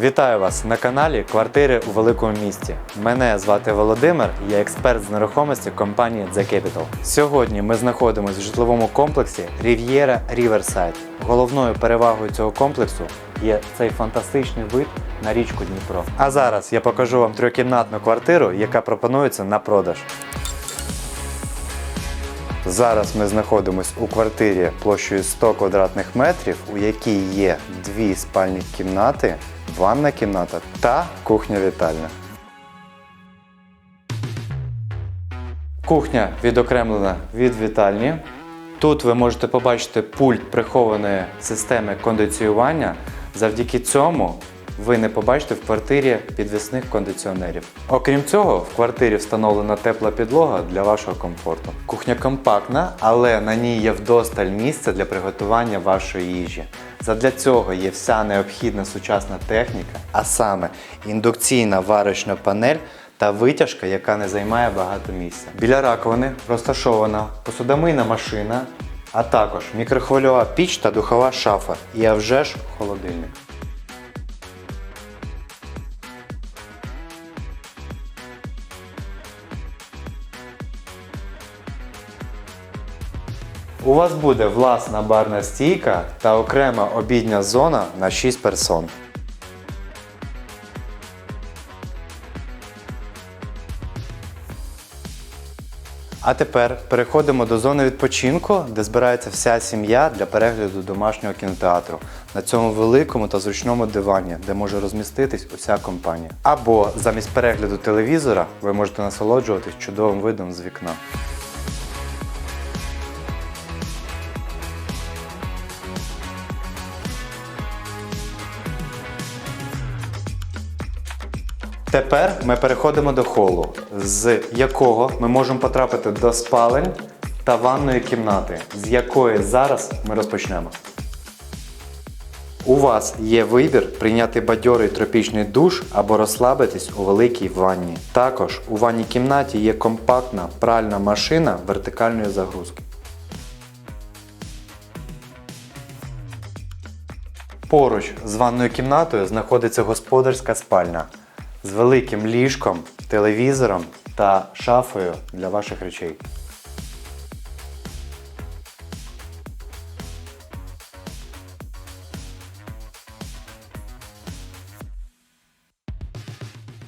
Вітаю вас на каналі Квартири у великому місті. Мене звати Володимир, я експерт з нерухомості компанії The Capital. Сьогодні ми знаходимося в житловому комплексі Riviera Riverside. Головною перевагою цього комплексу є цей фантастичний вид на річку Дніпро. А зараз я покажу вам трьохкімнатну квартиру, яка пропонується на продаж. Зараз ми знаходимося у квартирі площею 100 квадратних метрів, у якій є дві спальні кімнати, ванна кімната та кухня-вітальня. Кухня відокремлена від вітальні. Тут ви можете побачити пульт прихованої системи кондиціювання. Завдяки цьому ви не побачите в квартирі підвісних кондиціонерів. Окрім цього, в квартирі встановлена тепла підлога для вашого комфорту. Кухня компактна, але на ній є вдосталь місця для приготування вашої їжі. Задля цього є вся необхідна сучасна техніка, а саме індукційна варочна панель та витяжка, яка не займає багато місця. Біля раковини розташована посудомийна машина, а також мікрохвильова піч та духова шафа. І а вже ж холодильник. У вас буде власна барна стійка та окрема обідня зона на 6 персон. А тепер переходимо до зони відпочинку, де збирається вся сім'я для перегляду домашнього кінотеатру на цьому великому та зручному дивані, де може розміститись уся компанія. Або замість перегляду телевізора ви можете насолоджуватись чудовим видом з вікна. Тепер ми переходимо до холу, з якого ми можемо потрапити до спалень та ванної кімнати, з якої зараз ми розпочнемо. У вас є вибір прийняти бадьорий тропічний душ або розслабитись у великій ванні. Також у ванній кімнаті є компактна пральна машина вертикальної загрузки. Поруч з ванною кімнатою знаходиться господарська спальня з великим ліжком, телевізором та шафою для ваших речей.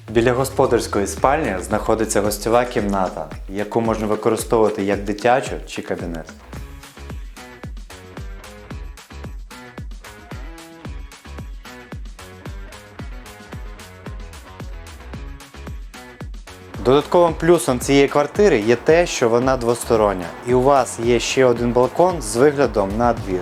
Біля господарської спальні знаходиться гостьова кімната, яку можна використовувати як дитячу чи кабінет. Додатковим плюсом цієї квартири є те, що вона двостороння, і у вас є ще один балкон з виглядом на двір.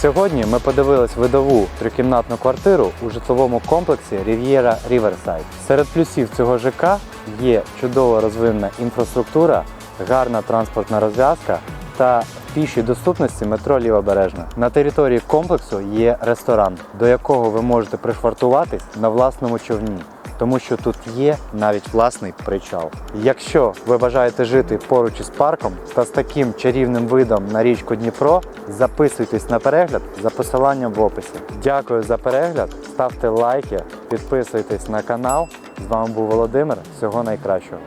Сьогодні ми подивились видову трикімнатну квартиру у житловому комплексі Riviera Riverside. Серед плюсів цього ЖК є чудово розвинена інфраструктура, гарна транспортна розв'язка та пішій доступності метро Лівобережна. На території комплексу є ресторан, до якого ви можете пришвартуватись на власному човні. Тому що тут є навіть власний причал. Якщо ви бажаєте жити поруч із парком та з таким чарівним видом на річку Дніпро, записуйтесь на перегляд за посиланням в описі. Дякую за перегляд, ставте лайки, підписуйтесь на канал. З вами був Володимир. Всього найкращого.